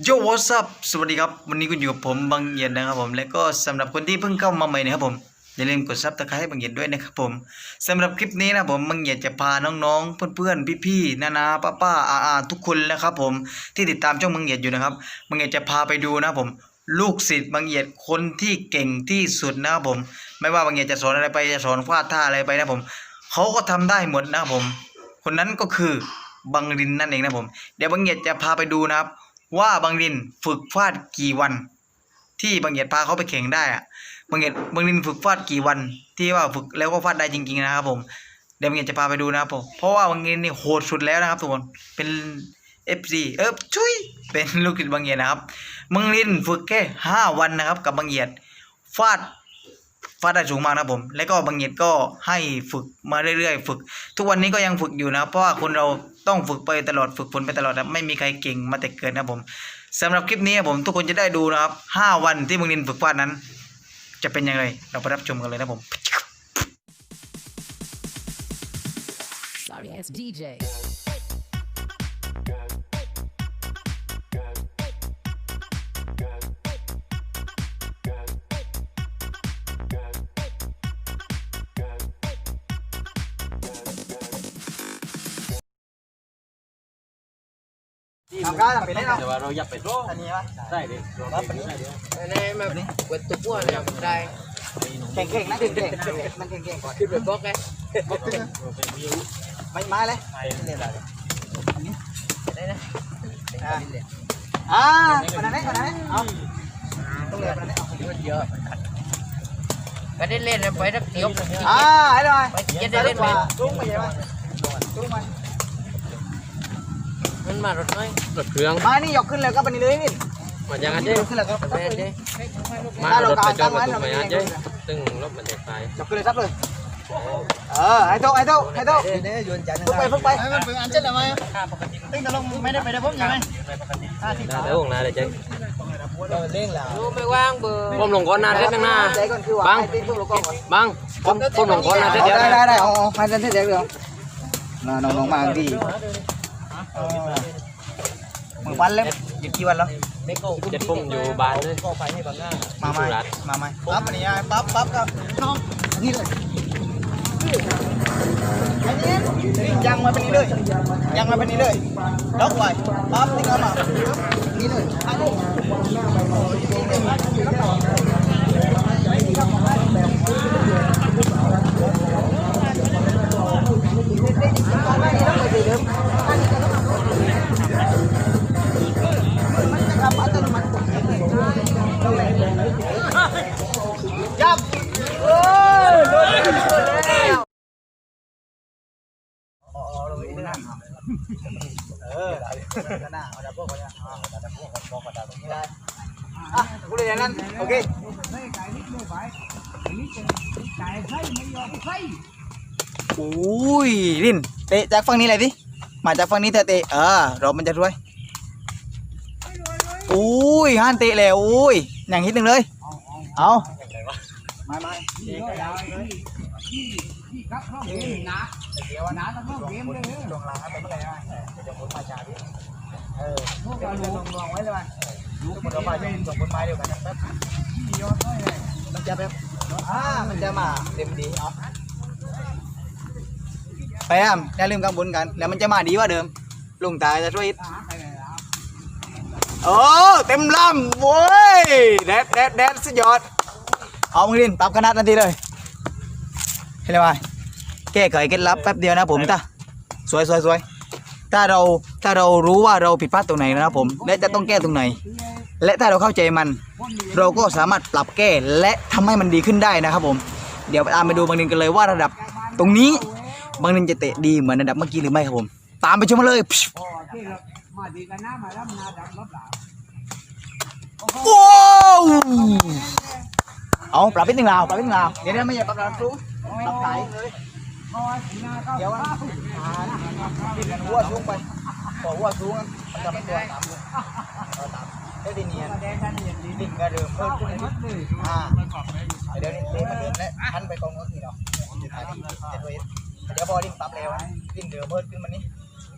โย what's up สวัสดีครับ วันนี้คุณอยู่กับผมบางเอียดนะครับผม และก็สำหรับคนที่เพิ่งเข้ามาใหม่นะครับผม อย่าลืมกดซับสไคร้ให้บางเอียดด้วยนะครับผมสำหรับคลิปนี้นะผมบางเอียดจะพาน้องๆ เพื่อนๆ พี่ๆ นานาป้าป้าอาอาทุกคนนะครับผม ที่ติดตามช่องบางเอียดอยู่นะครับบางเอียดจะพาไปดูนะผมลูกศิษย์บางเอียดคนที่เก่งที่สุดนะครับผม ไม่ว่าบางเอียดจะสอนอะไรไปจะสอนฟาดท่าอะไรไปนะผมเขาก็ทำได้หมดนะครับผม คนนั้นก็คือบังรินนั่นเองนะผม เดี๋ยวบางเอียดจะพาไปดูนะครับ ว่าบังรินฝึกฟาดกี่วัน ที่บางเอียดพาเขาไปแข่งได้อะบางเอียดบางรินฝึกฟาดกี่วัน ที่ว่าฝึกแล้วก็ฟาดได้จริง ๆ นะครับผมเดี๋ยวบางเอียดจะพาไปดูนะครับผมเพราะว่าบางรินนี่โหดสุดแล้วนะครับทุกคนเป็น FC เออชุยเป็นลูกศิษย์บางเอียดนะครับบางรินฝึกแค่ห้าวันนะครับ กับบางเอียดฟาดฟาดได้สูงมากนะผม แล้วก็บางเอียดก็ให้ฝึกมาเรื่อยๆ ฝึก ทุกวันนี้ก็ยังฝึกอยู่นะ เพราะว่าคนเรา ต้องฝึกไปตลอดฝึกฝนไปตลอดนะไม่มีใครเก่งมาแต่เกิดนะผมสำหรับคลิปนี้ผมทุกคนจะได้ดูนะครับห้าวันที่มึงนินฝึกวาดนั้น จะเป็นยังไงเราไปรับชมกันเลยนะผม Sorry ass DJ. ทำการไปเล่นเอาแต่ว่าเราอยากไปร้องอันนี้วะได้เลยเราไปได้เลยอันนี้มาเปิดตัวอ้วนเนี่ยได้เก่งๆนะเก่งๆมันเก่งๆก่อนขึ้นไปบล็อกไงไม่ไม้เลยไปได้ได้นะอ่าคนนั้นคนนั้นเอาต้องเลยคนนั้นเอาเยอะก็ได้เล่นไปทักเดียวอ่าให้หน่อยไปจะได้เล่นไหมจุ้งไปยังไงจุ้งไป มันมารถน้อยรถเครื่องมานี่ยกขึ้นเลยก็ไปนี่เลยนี่มันยังไงเจ๊ยกขึ้นเลยก็ไปดิมารถไปจอดประตูมายังเจ๊ตึงรถมันจะตายยกขึ้นเลยซับเลยเออไอ้โตไอ้โตไอ้โตฝึกไปฝึกไปมันเป็นอันเช่นอะไรตึ้งตะลงไม่ได้ไปได้พบยังไงได้แล้ววงนาเลยเจ๊รู้ไม่ว่างเบอร์ผมลงก้อนนานเส้นหนึ่งนะใจก่อนคือว่าบังไอ้ตู้ลูกกล้องก่อนบังผมผมลงก้อนนานเส้นเดียวได้ได้ได้เอาเอาให้เส้นเดียวเดียวน้องน้องมาดี มือวันเล็บหยุดกี่วันแล้วเจ็ดผมอยู่บ้านเลยมาไหมมาไหมปั๊บอันนี้ปั๊บปั๊บครับน้องนี่เลยยังมาเป็นนี้เลยยังมาเป็นนี้เลยล็อกไว้ปั๊บนี่ก็มานี่เลยอันนี้ยั เออหน้าเอาดับเบิ้ลก่อนนะอ่าดับเบิ้ลก่อนบอกก่อนดับตรงนี้ได้อะกูเลยอย่างนั้นโอเคโอ้ยลินเตะจากฝั่งนี้เลยดิมาจากฝั่งนี้เตะเตะเออรอมันจะรวยโอ้ยฮันเตะแล้วโอ้ยอย่างฮิตหนึ่งเลยเอาไม่ไม่ ช่วงหลังให้เป็นอะไรนะจะพ้นมาชาดิเออลองลองไว้เลยมั้ยลูกมันเรามาส่งผลไม้เดียวกันแป๊บมันจะแบบอ่ามันจะมาเต็มดีเอไปอะอย่าลืมกังวลกัน แล้วมันจะมาดีกว่าเดิม ลุงตาจะช่วยโอ้เต็มลำโว้ยแดดแดดแดดสุดยอด เอามือดินปรับขนาดนาทีเลย เห็นไหมแก้ไขเคล็ดลับแป๊บเดียวนะผมตาสวยสวยสวยถ้าเราถ้าเรารู้ว่าเราผิดพลาดตรงไหนนะครับผม และจะต้องแก้ตรงไหน และถ้าเราเข้าใจมัน เราก็สามารถปรับแก้และทำให้มันดีขึ้นได้นะครับผม เดี๋ยวตามไปดูบางนินกันเลยว่าระดับตรงนี้บางนินจะเตะดีเหมือนระดับเมื่อกี้หรือไม่ครับผม ตามไปชมกันเลยว้าว เอาปรับนิดนึงลาวปรับนิดนึงลาวเดี๋ยวเดี๋ยวไม่อย่าปรับระดับสูงปรับไหนเลยเดี๋ยวอ่าหัวสูงไปพอหัวสูงมันจะเป็นตัวตามเอาตามได้ดีเนียนดิ่งกระเดิมเพิ่มขึ้นอ่าเดี๋ยวนี้เลี้มันเดินและหันไปกองก็คือเนาะถ่ายที่เดี๋ยวเดี๋ยวพอดิ่งปรับแล้วดิ่งเดิมเพิ่มขึ้นมานี้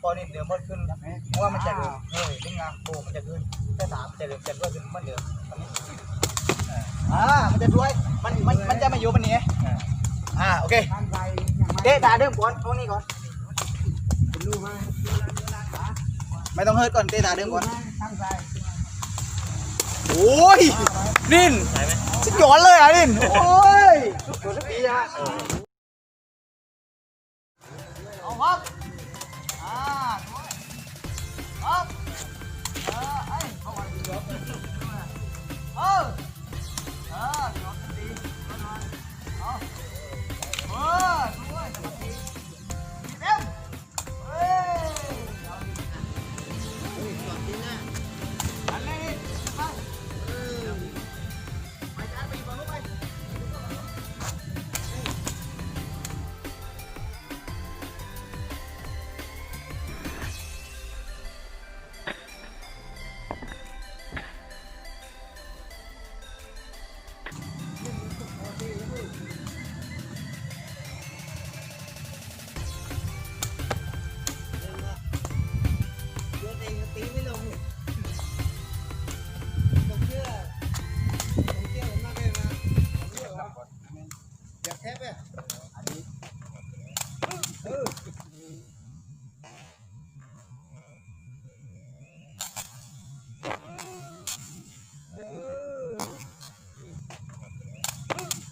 ปอนี่งเดี๋ยวมันขึ้นเพราะว่ามันจะเริ่มเฮ้ยดึงงาโบมันจะขึ้นแค่สามจะเริ่มจะด้วยขึ้นมันเดิมตอนนี้ อ่ามันจะด้วยมันมันมันจะมาอยู่มันนี้อ่าโอเคเตะตาเดิมก่อนตรงนี้ก่อนไม่ต้องเฮิร์ตก่อนเตะตาเดิมก่อนโอ้ยนินสุดยอดเลยอะนินโอ้ยสุดยอดปีอะ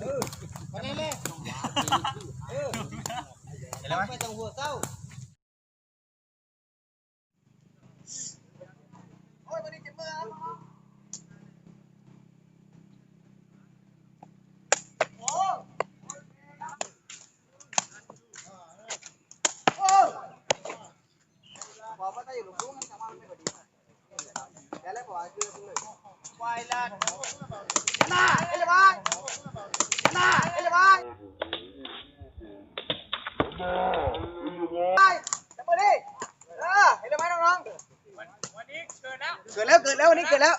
เห็นแล้วไหมไม่ต้องหัวเศร้าโอ้ยวันนี้เจ็บมือแล้วโอ้โอ้บอกว่าถ้าอยู่หลุมรู้งั้นชาวบ้านไม่พอดีแต่แล้วบอกว่าคือเลยควายลาดหน้าเอลบายหน้าเอลบาย ไปจับมือดิเออเห็นไหมน้องๆวันนี้เกิดแล้วเกิดแล้วเกิดแล้ววันนี้เกิดแล้ว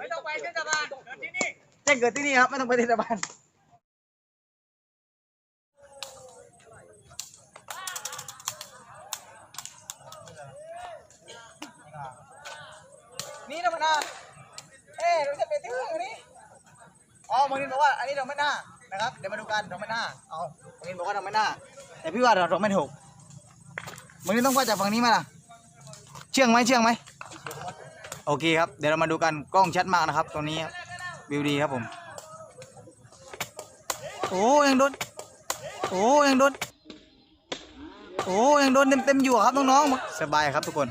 ไม่ต้องไปเทศบาลเกิดที่นี่ แจ้งเกิดที่นี่ครับไม่ต้องไปเทศบาลนี่นะมันนะเอ๊เราจะไปที่ไหนวันนี้อ๋อมงนินบอกว่าอันนี้เราไม่น่านะครับเดี๋ยวมาดูกันเราไม่น่าเอามงนินบอกว่าเราไม่น่า แต่พี่ว่าเราเราไม่ถูกมึงนี่ต้องว่าจากฝั่งนี้ไหมล่ะ เชื่องไหมเชื่องไหมโอเคครับ เดี๋ยวเรามาดูกันกล้องชัดมากนะครับตรงนี้บวิวดีครับผม โอ้ยังโดน โอ้ยังโดน โอ้ยังโดนเต็มเต็มๆอยู่ครับน้องๆสบายครับทุกคน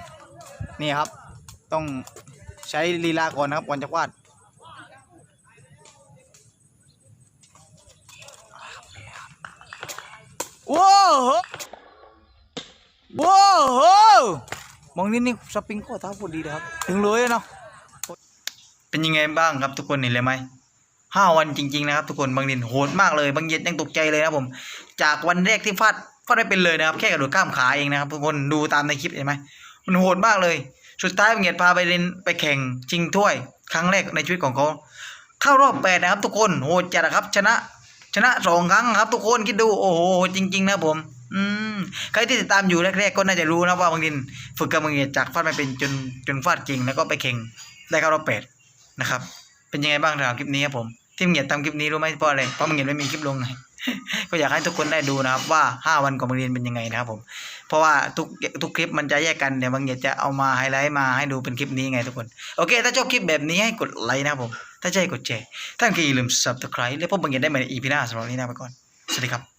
นี่ครับ ต้องใช้ลีลาก่อนนะครับก่อนจะวาด ว้าวมองนี่นี่สปริงโคตรท้าพอดีเลยครับ ถึงเลยเนาะ เป็นยังไงบ้างครับทุกคนเห็นเลยไหมห้าวันจริง ๆ นะครับทุกคนบางดินโหดมากเลยบางเย็นยังตกใจเลยนะผม จากวันแรกที่ฟาดฟาดได้เป็นเลยนะครับแค่กระโดดข้ามขาเองนะครับทุกคนดูตามในคลิปเห็นไหมมันโหดมากเลยสุดท้ายบางเย็นพาไปเล่นไปแข่งชิงถ้วย ครั้งแรกในชีวิตของเขาเข้ารอบแปดนะครับทุกคนโหดจัดนะครับชนะ ชนะสองครั้งครับทุกคนคิดดูโอ้โหจริง ๆ นะผม อืมใครที่ติดตามอยู่แรกๆก็น่าจะรู้นะว่าบางดิน ฝึกกับบังทีจากฟาดไม่เป็นจนจนฟาดเก่งแล้วก็ไปเข่งได้เข้ารอบแปดนะครับ เป็นยังไงบ้างสำหรับคลิปนี้ครับผมที่มึงเหียดทำคลิปนี้รู้ไหมเพราะอะไรเพราะมึงเหียดไม่มีคลิปลงไงก็อยากให้ทุกคนได้ดูนะครับว่าห้าวันของบางเรียนเป็นยังไงนะครับผม ราะว่าทุกทุกคลิปมันจะแยกกันเดี๋ยวบางอย่าจะเอามาไฮไลท์มาให้ดูเป็นคลิปนี้ไงทุกคน โอเค ถ้าชอบคลิปแบบนี้ให้กดไลค์นะผมถ้าใช่กดแชร์ถ้านก็อย่าลืม subscribe แล้วพบกันได้ใหม่ใน EP หน้าสำหรับวันนี้นะไปก่อนสวัสดีครับ